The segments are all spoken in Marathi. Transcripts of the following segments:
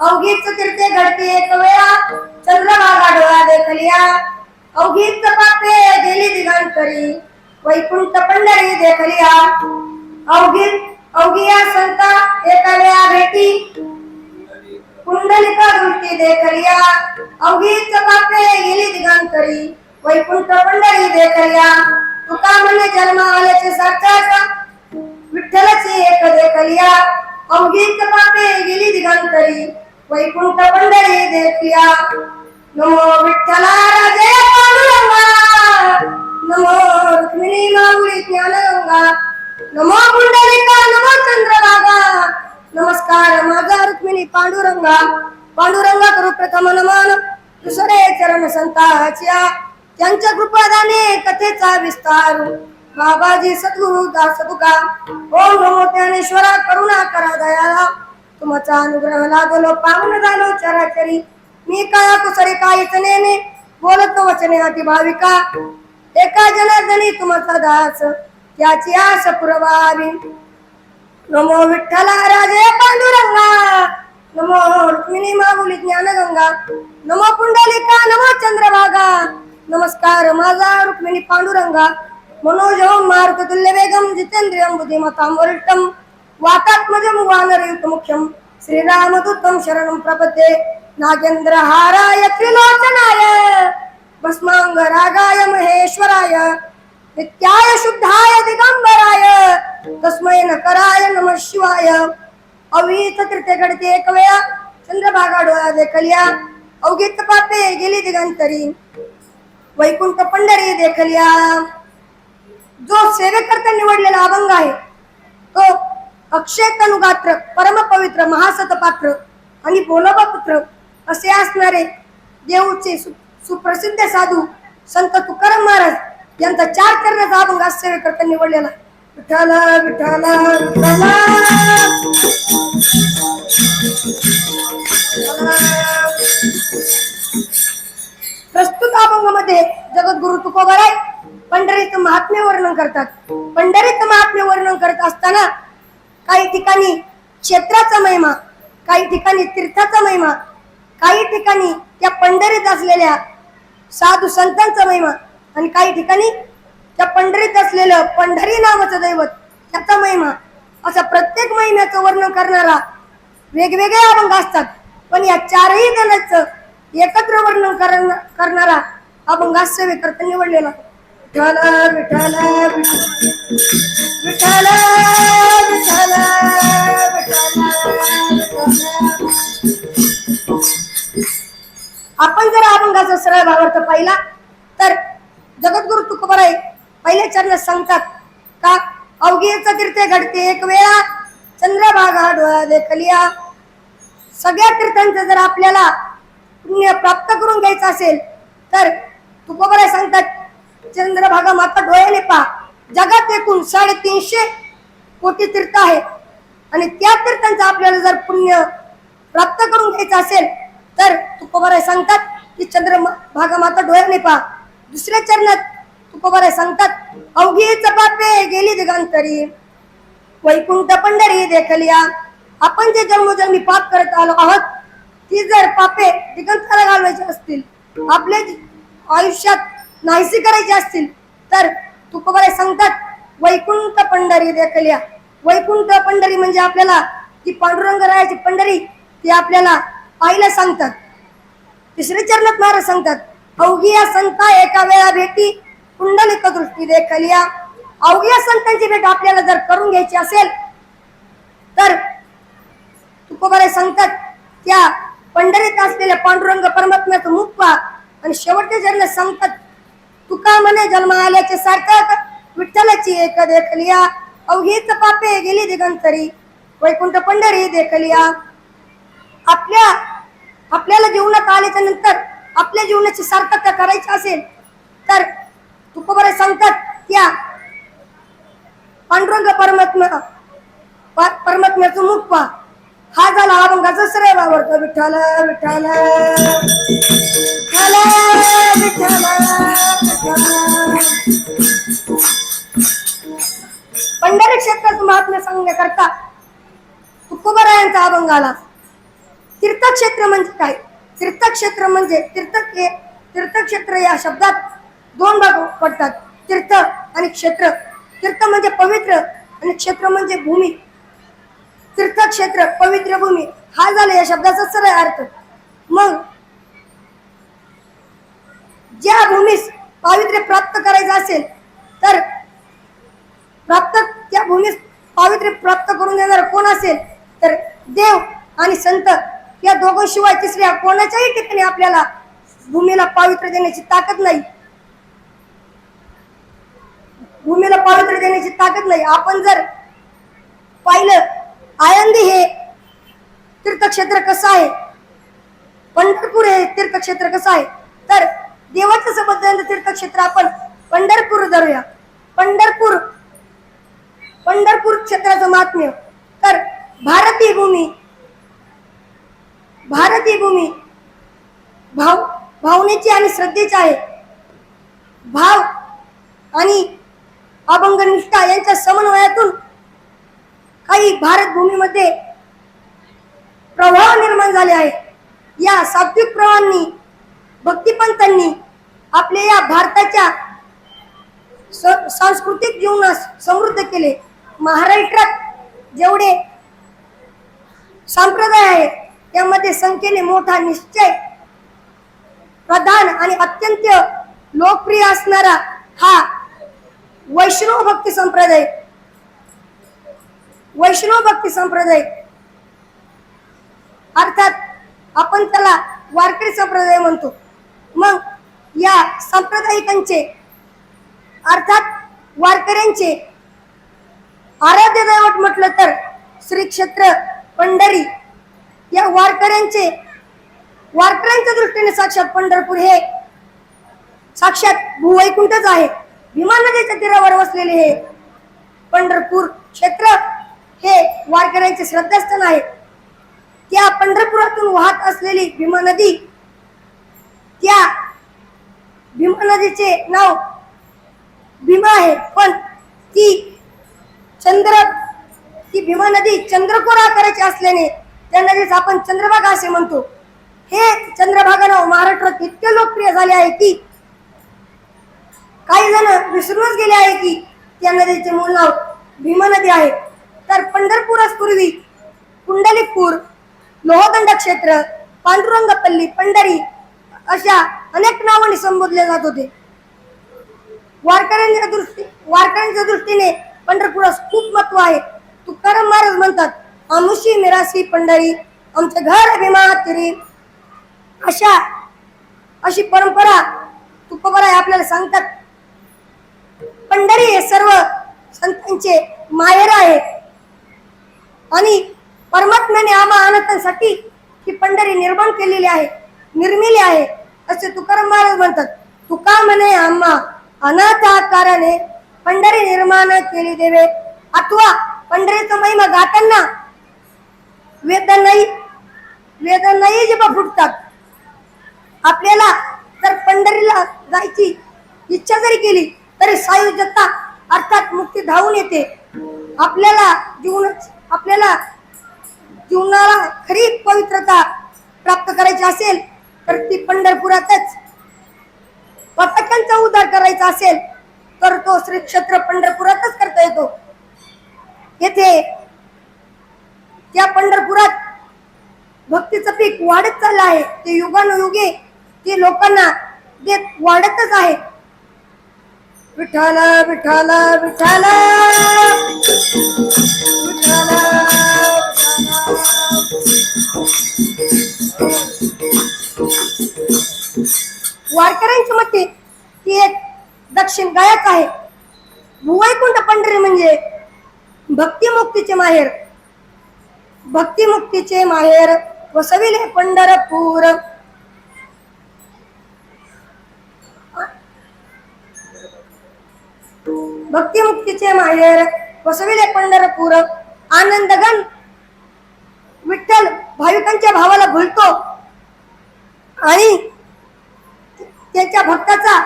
अवघीच तीर्थे घडते एक वेळा. चंद्रभागा डोळा देखलिया. अवघीच पापे गेली दिगंतरी वैकुंठ पंढरी देखलिया. अवघी अवघिया संता एका वेळा भेटी. कुंडलिका दृष्टी देखलिया अवघीच पापे गेली दिगंतरी वैकुंठ पंढरी देखलिया तुका म्हणे जन्म आल्याचे साक्षात विठ्ठलाची एक देखलिया अवघीच पापे गेली दिगंतरी वैकुंठ पंढरी देखिया नमो विठ्ठला राजे पांडुरंगा नमो रुक्मिणी माऊली ज्ञानगंगा नमो पुंडलिका नमो चंद्रभागा नमस्कार माझा रुक्मिणी पांडुरंगा पांडुरंगा करू प्रथम नमन दुसरे चरण संताच्या त्यांच्या कृपादाने कथेचा विस्तार. बाबाजी सद्गुरु दास तुका ओम नमो ज्ञानेश्वरा करुणा करा दयाला. तुमचा अनुग्रह लागलो पावन झालो चराचरी. मी काया कुसरे काहीच नेने बोलत वचने अति भाविका एका जनार्दनी तुमचा दास त्याची आस पुरवावी. नमो विठ्ठला राजे पांडुरंगा नमो रुक्मिणी माऊली ज्ञानगंगा नमो पुंडलिका नमो चंद्रभागा नमस्कार माझा रुक्मिणी पांडुरंगा मनोज मारुत तुल्य वेगम जितेंद्रियम बुद्धिमतां वरिष्ठम वातात्मजम वानरयुत मुख्यम श्रीरामदूतम शरणं प्रपद्ये नागेंद्र हाराय त्रिलोचनाय भस्मांग रागाय महेश्वराय नित्याय शुद्धाय दिगंबराय तस्मै नकराय नम शिवाय। अवीत कृते घडते एकवया चंद्रभागा डोळा देखलिया अवघित पापे गेली दिगंतरी वैकुंठ पंढरी देखलिया। जो सेवेकरता निवडलेला अभंग आहे तो अक्षय तनुगात्र परम पवित्र महासत पात्र आणि बोलोबा पुत्र असे असणारे देऊचे सु- सुप्रसिद्ध साधू संत तुकाराम महाराज यांचा चार करण्याचा अभंग आज सेवेकरता निवडलेला आहे. विठ्ठल विठ्ठल प्रस्तुत अभंगामध्ये जगद्गुरु तुकोबाराय पंढरीचं महात्म्य वर्णन करतात पंढरीचं महात्म्य वर्णन करत असताना काही ठिकाणी क्षेत्राचा महिमा काही ठिकाणी तीर्थाचा महिमा काही ठिकाणी त्या पंढरीत असलेल्या साधू संतांचा महिमा आणि काही ठिकाणी त्या पंढरीत असलेलं पंढरी नावाचं दैवत त्याचा महिमा असा प्रत्येक महिन्याचं वर्णन करणारा वेगवेगळे अभंग असतात. पण या चारही गणाचं एकत्र वर्णन करन- करणारा अभंग हास्य करता निवडलेला. विठ्ठल विठ्ठल विठ्ठल विठ्ठल आपण जर अभंगाचा सरळ भावार्थ पाहिला तर जगद्गुरु तुकोबाराय पहिले चरण सांगतात का? अवघीच तीर्थे घडते एक वेळा. चंद्रभागा डोळा देखलिया. सगळ्या तीर्थांचं जर आपल्याला पुण्य प्राप्त करून घ्यायचं असेल तर तुकोबाराय सांगतात चंद्रभागा माता डोळ्याने पहा. जगात एकूण साडेतीनशे कोटी तीर्थ आहे आणि त्या तीर्थांचं आपल्याला जर पुण्य प्राप्त करून घ्यायचं असेल तर तुकोबाराय सांगतात की चंद्र भागा माता डोळ्याने पहा. दुसऱ्या चरणात तुकोबाराय सांगतात. अवघीच बापे गेली दिगंतरी. वैकुंठ पंढरी देखलिया. आपण जे जन्मोजन्मी पाप करत आलो आहोत ती जर पापे दिगंताला घालवायची असतील आपले आयुष्यात नाहीसी करायची असतील तर तुकोबारे सांगतात वैकुंठ पंढरी देखलिया. वैकुंठ पंढरी म्हणजे आपल्याला ती पांडुरंग रायाची पंढरी ती आपल्याला पाहायला सांगतात. तिसरे चरणात महाराज सांगतात अवघिया संता एका वेळा भेटी कुंडलिक दृष्टी देखलिया अवघ्या संतांची भेट आपल्याला जर करून घ्यायची असेल तर तुकोबारे सांगतात त्या पंढरीत असलेल्या पांडुरंग परमात्म्याचं मुख पहा. आणि शेवटचे जन्म सांगतात तुका म्हणे जन्म आल्याचे सार्थक विठ्ठलाची एक देखलिया अवघीच पापे गेली दिगंतरी वैकुंठ पंढरी देखलिया. आपल्या आपल्याला जीवनात आल्याच्यानंतर आपल्या जीवनाची सार्थकता करायची असेल तर तुकोबारे सांगतात त्या पांडुरंग परमात्मा परमात्म्याचं मुख पा हा झाला अभंगाचा श्रेय वावरतो. विठ्ठल विठ्ठल पंढरी क्षेत्रात महात्म्य सांगण्याकरता तुकोबरायांचा अभंग आला. तीर्थक्षेत्र म्हणजे काय? तीर्थक्षेत्र म्हणजे तीर्थ तीर्थक्षेत्र या शब्दात दोन भाग पडतात. तीर्थ आणि क्षेत्र. तीर्थ म्हणजे पवित्र आणि क्षेत्र म्हणजे भूमी. तीर्थक्षेत्र पवित्र भूमी हा झाला या शब्दाचा सरळ अर्थ. मग ज्या भूमीस पावित्र्य प्राप्त करायचं असेल तर प्राप्त त्या भूमीस पावित्र्य प्राप्त करून देणार कोण असेल तर देव आणि संत या दोघांशिवाय तिसऱ्या कोणाच्याही ठिकाणी आपल्याला भूमीला पावित्र्य देण्याची ताकद नाही. भूमीला पावित्र्य देण्याची ताकद नाही. आपण जर पाहिलं आयंदी हे तीर्थक्षेत्र कसं आहे? पंढरपूर हे तीर्थक्षेत्र कसं आहे? तर देवाचं संबंध तीर्थक्षेत्र आपण पंढरपूर धरूया. पंढरपूर पंढरपूर क्षेत्राचं महात्म्य. तर भारतीय भूमी भारतीय भूमी भाव भावनेची आणि श्रद्धेची आहे. भाव आणि अभंग निष्ठा यांच्या समन्वयातून काही भारत भूमीमध्ये प्रभाव निर्माण झाले आहे. या सात्विक प्रवाहांनी भक्तिपंतांनी आपल्या या भारताच्या सांस्कृतिक जीवनास समृद्ध केले. महाराष्ट्रात जेवढे संप्रदाय आहे त्यामध्ये संख्येने मोठा निश्चय प्रधान आणि अत्यंत लोकप्रिय असणारा हा वैष्णव भक्ती संप्रदाय. वैष्णव भक्ती संप्रदाय. अर्थात आपण त्याला वारकरी संप्रदाय म्हणतो. मग या सांप्रदायिकांचे अर्थात वारकऱ्यांचे आराध्य दैवत म्हटलं तर श्री क्षेत्र पंढरी या वारकऱ्यांचे वारकऱ्यांच्या दृष्टीने साक्षात पंढरपूर हे साक्षात भूवैकुंठच आहे. भीमा नदीच्या तीरावर वसलेले हे पंढरपूर क्षेत्र हे वारकऱ्यांचे श्रद्धास्थान आहे. त्या पंढरपुरातून वाहत असलेली भीमा नदी त्या भीमा नदीचे नाव भीमा आहे. पण ती चंद्र ती भीमा नदी चंद्रकोर आकाराची असल्याने त्या नदीचं आपण चंद्रभागा असे म्हणतो. हे चंद्रभागा नाव महाराष्ट्रात इतके लोकप्रिय झाले आहे की काही जण विसरूनच गेले आहे की त्या नदीचे मूळ नाव भीमा नदी आहे. तर पंढरपुरास पूर्वी कुंडलिकपूर लोहदंड क्षेत्र पांडुरंगपल्ली पंढरी अशा अनेक नावांनी संबोधले जात होते. वारकऱ्यांच्या दृष्टी वारकऱ्यांच्या दृष्टीने पंढरपुरास खूप महत्त्व आहे. तुकाराम महाराज म्हणतात आमुशी मिरासी पंढरी आमचे घर भीमा तिरी. अशा अशी परंपरा तुकोबराय आपल्याला सांगतात. पंढरी हे सर्व संतांचे माहेर आहे आणि परमात्म्याने आम्हा अनाथांसाठी ही पंढरी निर्माण केलेली आहे निर्मिली आहे असे तुकाराम महाराज म्हणतात. तुका म्हणे आम्हा अनाथ आकाराने पंढरी निर्माण केली देवे. अथवा पंढरीचा महिमा गाताना वेदनाई वेदनाई जेव्हा फुटतात आपल्याला जर पंढरीला जायची इच्छा जरी केली तरी सायुज्यता अर्थात मुक्ती धावून येते. आपल्याला जीवन आपल्याला जीवनाला खरी पवित्रता प्राप्त करायची असेल तर ती पंढरपुरातच. पथकांचा उद्धार करायचा असेल तर तो श्री क्षेत्र पंढरपुरातच करता येतो. येथे त्या पंढरपुरात भक्तीचं पीक वाढत चाललं आहे. ते युगानुयुगे ते लोकांना देत वाढतच आहे. विठाल विठाल विठाल विठाल वारकऱ्यांच्या मते ती एक दक्षिण गायक आहे. भुवैकुंठ पंढरी म्हणजे भक्तिमुक्तीचे माहेर. भक्तिमुक्तीचे माहेर वसविले पंढरपूर. भक्तिमुक्तीचे माहेर वसविले पंढरपूर आनंदगण विठ्ठल भाविकांच्या भावाला भुलतो. आणि त्याच्या भक्ताचा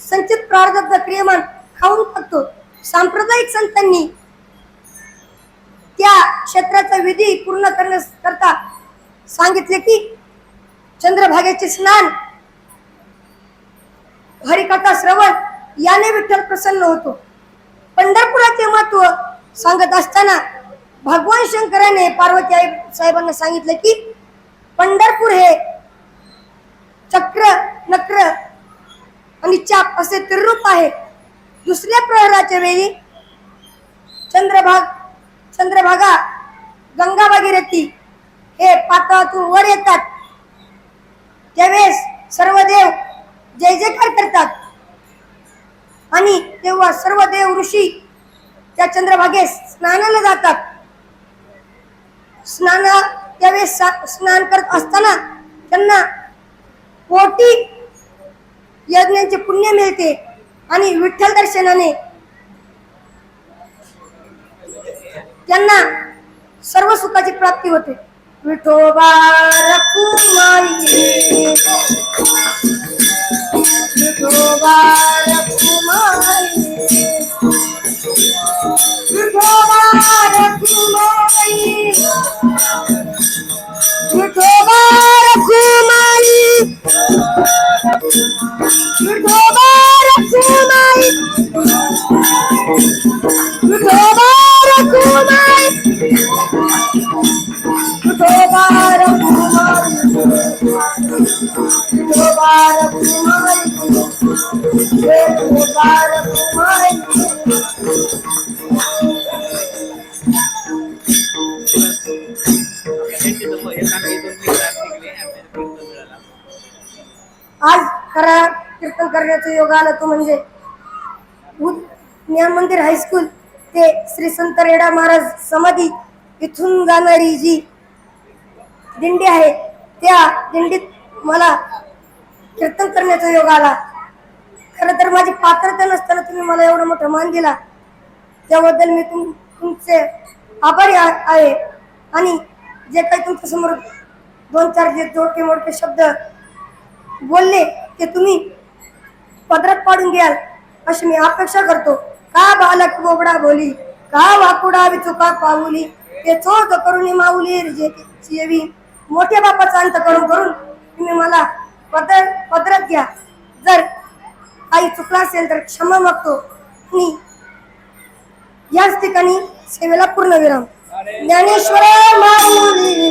संचित प्रारब्ध क्रियमान खाऊन टाकतो सांप्रदायिक संतांनी त्या क्षेत्राचा विधी पूर्ण करण्याकरता सांगितले की चंद्रभागेचे स्नान हरिकथा श्रवण याने विठ्ठल प्रसन्न होतो. पंढरपुराचे महत्त्व सांगत असताना भगवान शंकराने पार्वती आई साहेबांना सांगितलं की पंढरपूर हे चक्र नक्र आणि चाप असे त्रिरूप आहे. दुसऱ्या प्रहराच्या वेळी चंद्रभाग चंद्रभागा गंगा भागीरथी हे पाताळातून वर येतात. त्यावेळेस सर्व देव जय जयकार करतात. आणि तेव्हा सर्व देव ऋषी त्या चंद्रभागेस स्नानाला जातात. स्नाना त्यावेळेस स्नान करत असताना त्यांना कोटी यज्ञांचे पुण्य मिळते आणि विठ्ठल दर्शनाने त्यांना सर्व सुखाची प्राप्ती होते. विठोबा रखुमाई. विठोबा Bye. करण्याचा योग आला तो म्हणजे ज्ञान मंदिर हायस्कूल ते श्री संत रेडा महाराज समाधी इथून जाणारी जी दिंडी आहे त्या दिंडीत मला कीर्तन करण्याचा योग आला. खरं तर माझी पात्रता नसताना तुम्ही मला एवढा मोठा मान दिला. त्याबद्दल मी तुम तुमचे आभारी आहे. आणि जे काही तुमच्यासमोर दोन चार जे जोडके मोडके शब्द बोलले ते तुम्ही पदरात पाडून घ्याल. अशी मी अपेक्षा करतो. का बालक बोबडा बोली? का वाकुडा विचुका पाऊली? ते चोख करून माऊली रिजेची मोठ्या बापाचा अंत करून करून तुम्ही मला पदर पदरात घ्या. जर काही चुकला असेल तर क्षमा मागतो. आणि याच ठिकाणी सेवेला पूर्ण विराम. ज्ञानेश्वर माऊली.